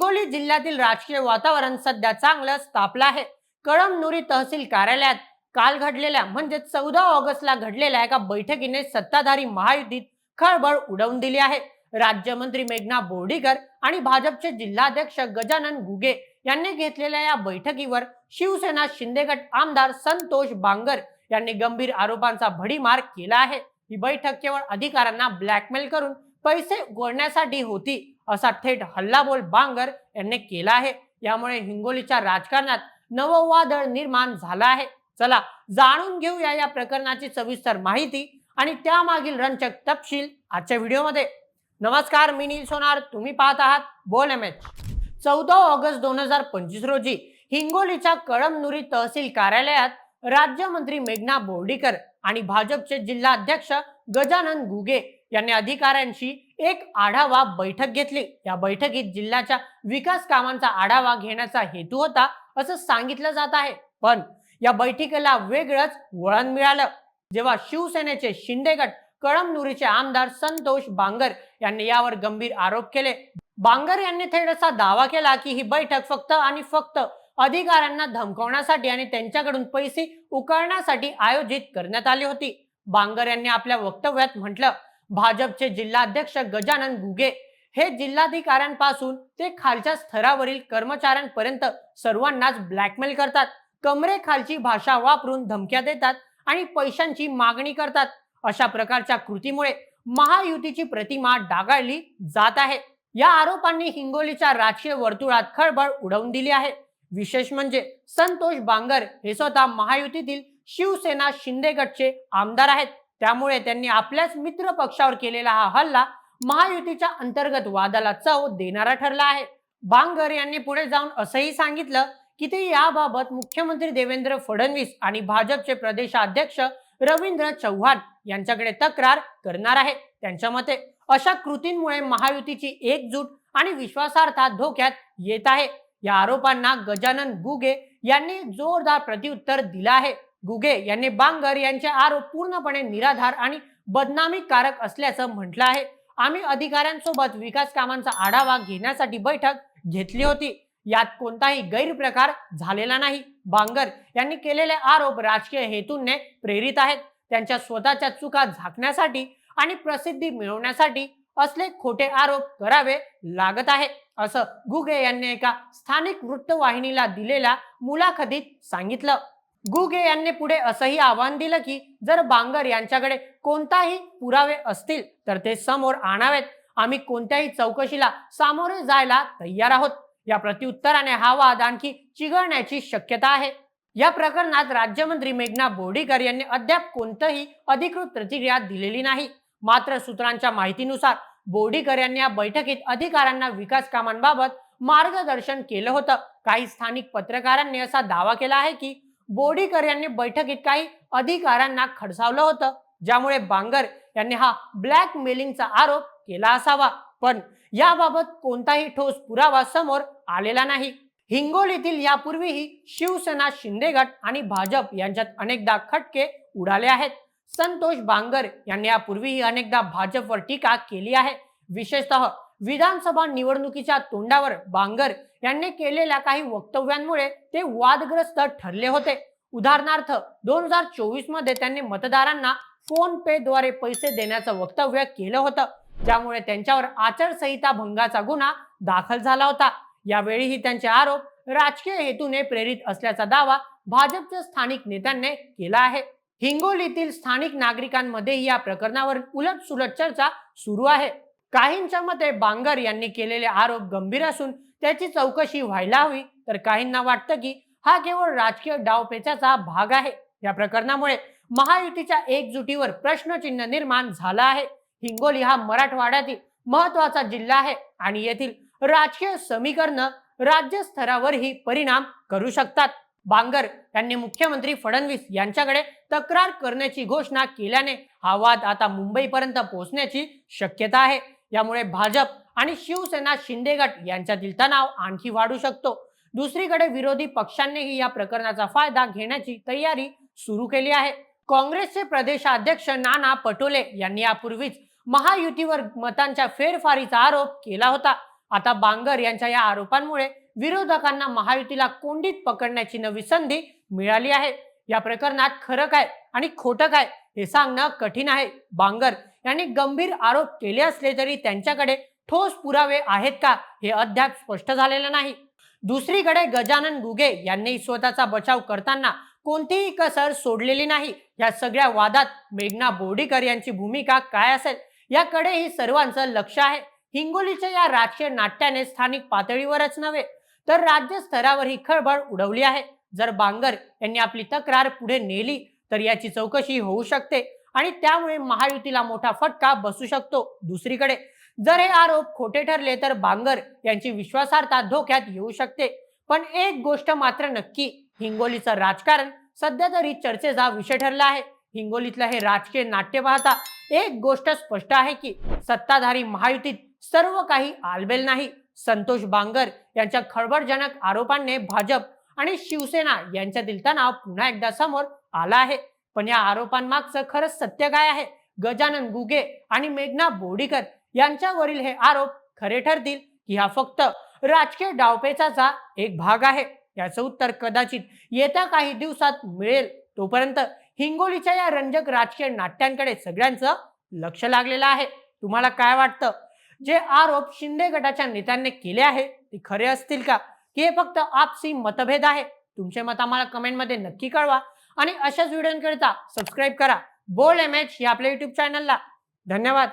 हिंगोली जिल्ह्यातील राजकीय वातावरण सध्या चांगलंच तापलं आहे. कळमनुरी तहसील कार्यालयात काल घडलेल्या म्हणजे चौदा ऑगस्टला घडलेल्या एका बैठकीने सत्ताधारी महायुतीत खळबळ उडवून दिली आहे. राज्यमंत्री मेघना बोर्डीकर आणि भाजपचे जिल्हाध्यक्ष गजानन गुगे यांनी घेतलेल्या या बैठकीवर शिवसेना शिंदेगट आमदार संतोष बांगर यांनी गंभीर आरोपांचा भडीमार केला आहे. ही बैठक केवळ अधिकाऱ्यांना ब्लॅकमेल करून पैसे गोळण्यासाठी होती असा थेट हल्लाबोल बांगर यांनी केला आहे. यामुळे हिंगोलीच्या राजकारणात नववादळ निर्माण झाला आहे. चला जाणून घेऊया या प्रकरणाची सविस्तर माहिती आणि त्यामागील रंजक तपशील आजच्या व्हिडिओमध्ये. नमस्कार मी नील सोनार. तुम्ही पाहत आहात बोल एम एच. चौदा ऑगस्ट दोन हजार पंचवीस रोजी हिंगोलीच्या कळमनुरी तहसील कार्यालयात राज्यमंत्री मेघना बोर्डीकर आणि भाजपचे जिल्हाध्यक्ष गजानन गुगे यांनी अधिकाऱ्यांशी एक आढावा बैठक घेतली. या बैठकीत जिल्ह्याच्या विकास कामांचा आढावा घेण्याचा हेतू होता असं सांगितलं जात आहे. पण या बैठकीला वेगळंच वळण मिळालं. जेव्हा शिवसेनेचे शिंदे गट कळमनुरीचे आमदार संतोष बांगर यांनी यावर गंभीर आरोप केले. बांगर यांनी थेट असा दावा केला की ही बैठक फक्त आणि फक्त अधिकाऱ्यांना धमकवण्यासाठी आणि त्यांच्याकडून पैसे उकळण्यासाठी आयोजित करण्यात आली होती. बांगर यांनी आपल्या वक्तव्यात म्हटलं भाजपचे जिल्हाध्यक्ष गजानन घुगे हे जिल्हाधिकाऱ्यांपासून ते खालच्या स्तरावरील कर्मचाऱ्यांपर्यंत सर्वांनाच ब्लॅकमेल करतात. कमरेखालची भाषा वापरून धमक्या देतात आणि पैशांची मागणी करतात. अशा प्रकारच्या कृतीमुळे महायुतीची प्रतिमा डागाळली जात आहे. या आरोपांनी हिंगोलीच्या राजकीय वर्तुळात खळबळ उडवून दिली आहे. विशेष म्हणजे संतोष बांगर हे स्वतः महायुतीतील शिवसेना शिंदे गटचे आमदार आहेत. त्यामुळे त्यांनी आपल्याच मित्र पक्षावर केलेला हा हल्ला महायुतीच्या अंतर्गत वादाला चव देणारा ठरला आहे. बांगर यांनी पुढे जाऊन असंही सांगितलं की ते याबाबत मुख्यमंत्री देवेंद्र फडणवीस आणि भाजपचे प्रदेशाध्यक्ष रवींद्र चव्हाण यांच्याकडे तक्रार करणार आहे. त्यांच्या मते अशा कृतींमुळे महायुतीची एकजूट आणि विश्वासार्हता धोक्यात येत आहे. या आरोपांना गजानन गुगे यांनी जोरदार प्रत्युत्तर दिलं आहे. गुगे यांनी बांगर यांचे आरोप पूर्णपणे निराधार आणि बदनामीकारक असल्याचं म्हटलं आहे. आम्ही अधिकाऱ्यांसोबत विकास कामांचा आढावा घेण्यासाठी बैठक घेतली होती. यात कोणताही गैरप्रकार झालेला नाही. बांगर यांनी केलेले आरोप राजकीय हेतूंने प्रेरित आहेत. त्यांच्या स्वतःच्या चुका झाकण्यासाठी आणि प्रसिद्धी मिळवण्यासाठी असले खोटे आरोप करावे लागत आहे असं गुगे यांनी एका स्थानिक वृत्तवाहिनीला दिलेल्या मुलाखतीत सांगितलं. गुगे यांनी पुढे असंही आव्हान दिलं की जर बांगर यांच्याकडे कोणताही पुरावे असतील तर ते समोर आणावेत. आम्ही कोणत्याही चौकशीला सामोरे जायला तयार आहोत. या प्रत्युत्तराने हा वाद आणखी चिघळण्याची शक्यता आहे. या प्रकरणात राज्यमंत्री मेघना बोर्डीकर यांनी अद्याप कोणतंही अधिकृत प्रतिक्रिया दिलेली नाही. मात्र सूत्रांच्या माहितीनुसार बोर्डीकर यांनी या बैठकीत अधिकाऱ्यांना विकास कामांबाबत मार्गदर्शन केलं होतं. काही स्थानिक पत्रकारांनी असा दावा केला आहे की बोडीकर यांनी बैठकीत काही अधिकाऱ्यांना खडसावलं होतं ज्यामुळे बांगर यांनी हा ब्लॅक मेलिंगचा आरोप केला असावा. पण याबाबत कोणताही ठोस पुरावा समोर आलेला नाही. हिंगोलीतील यापूर्वीही शिवसेना शिंदे गट आणि भाजप यांच्यात अनेकदा खटके उडाले आहेत. संतोष बांगर यांनी यापूर्वीही अनेकदा भाजपवर टीका केली आहे. विशेषतः विधानसभा निवडणुकीच्या तोंडावर बांगर यांनी केलेल्या काही वक्तव्यांमुळे ते वादग्रस्त ठरले होते. उदाहरणार्थ दोन हजार चोवीसमध्ये त्यांनी मतदारांना फोन पे द्वारे पैसे देण्याचं वक्तव्य केलं होतं ज्यामुळे त्यांच्यावर आचारसंहिता भंगाचा गुन्हा दाखल झाला होता. यावेळीही त्यांचे आरोप राजकीय हेतूने प्रेरित असल्याचा दावा भाजपच्या स्थानिक नेत्यांनी केला आहे. हिंगोलीतील स्थानिक नागरिकांमध्ये या प्रकरणावर उलट सुलट चर्चा सुरू आहे. काहींच्या मते बांगर यांनी केलेले आरोप गंभीर असून त्याची चौकशी व्हायला हवी. तर काहींना वाटतं की हा केवळ राजकीय डावपेचाचा भाग आहे. या प्रकरणामुळे महायुतीच्या एकजुटीवर प्रश्नचिन्ह निर्माण झाला आहे. हिंगोली हा मराठवाड्यातील महत्त्वाचा जिल्हा आहे आणि येथील राजकीय समीकरण राज्य स्तरावरही परिणाम करू शकतात. बांगर यांनी मुख्यमंत्री फडणवीस यांच्याकडे तक्रार करण्याची घोषणा केल्याने हा वाद आता मुंबईपर्यंत पोहोचण्याची शक्यता आहे. यामुळे भाजप आणि शिवसेना शिंदे गट यांच्यातील तणाव आणखी वाढू शकतो. दुसरीकडे विरोधी पक्षांनीही या प्रकरणाचा फायदा घेण्याची तयारी सुरू केली आहे. काँग्रेसचे प्रदेशाध्यक्ष नाना पटोले यांनी यापूर्वीच महायुतीवर मतांच्या फेरफारीचा आरोप केला होता. आता बांगर यांच्या या आरोपांमुळे विरोधकांना महायुतीला कोंडीत पकडण्याची नवी संधी मिळाली आहे. या प्रकरणात खरं काय आणि खोटं काय हे सांगणं कठीण आहे. बांगर यांनी गंभीर आरोप केले असले तरी त्यांच्याकडे ठोस पुरावे आहेत का हे अद्याप स्पष्ट झालेलं नाही. दुसरीकडे गजानन गुगे यांनी स्वतःचा बचाव करताना कोणतीही कसर सोडलेली नाही. या सगळ्या वादात मेघना बोर्डीकर यांची भूमिका काय असेल याकडेही सर्वांचं लक्ष आहे. हिंगोलीच्या या राजकीय नाट्याने स्थानिक पातळीवरच नव्हे तर राज्य स्तरावरही खळबळ उडवली आहे. जर बांगर यांनी आपली तक्रार पुढे नेली तर याची चौकशी होऊ शकते. आणि त्यामुळे महायुतीला मोठा फटका बसू शकतो दुसरीकडे. जर हे आरोप खोटे ठरले तर बांगर यांची विश्वासार्हता धोक्यात येऊ शकते. पण एक गोष्ट मात्र नक्की हिंगोलीचं राजकारण सध्या तरी चर्चेचा विषय ठरला आहे. हिंगोलीतलं हे राजकीय नाट्य पाहता एक गोष्ट स्पष्ट आहे की सत्ताधारी महायुतीत सर्व काही आलबेल नाही. संतोष बांगर यांच्या खळबळजनक आरोपांनी भाजप आणि शिवसेना यांच्यातील तणाव पुन्हा एकदा समोर आला आहे. पण या आरोपांमागचं खरंच सत्य काय आहे? गजानन गुगे आणि मेघना बोडीकर यांच्यावरील हे आरोप खरे ठरतील की हा फक्त राजकीय डावपेचाचा एक भाग आहे. याचं उत्तर कदाचित येत्या काही दिवसात मिळेल. तोपर्यंत हिंगोलीच्या या रंजक राजकीय नाट्यांकडे सगळ्यांचं लक्ष लागलेलं आहे. तुम्हाला काय वाटतं? जे आरोप शिंदे गटाच्या नेत्यांनी केले आहे ते खरे असतील का? की हे फक्त आपसी मतभेद आहे? तुमचे मत आम्हाला कमेंटमध्ये नक्की कळवा. आणि अशाच व्हिडिओंकरिता सबस्क्राईब करा. बोल एम एच या आपल्या युट्यूब चॅनलला धन्यवाद.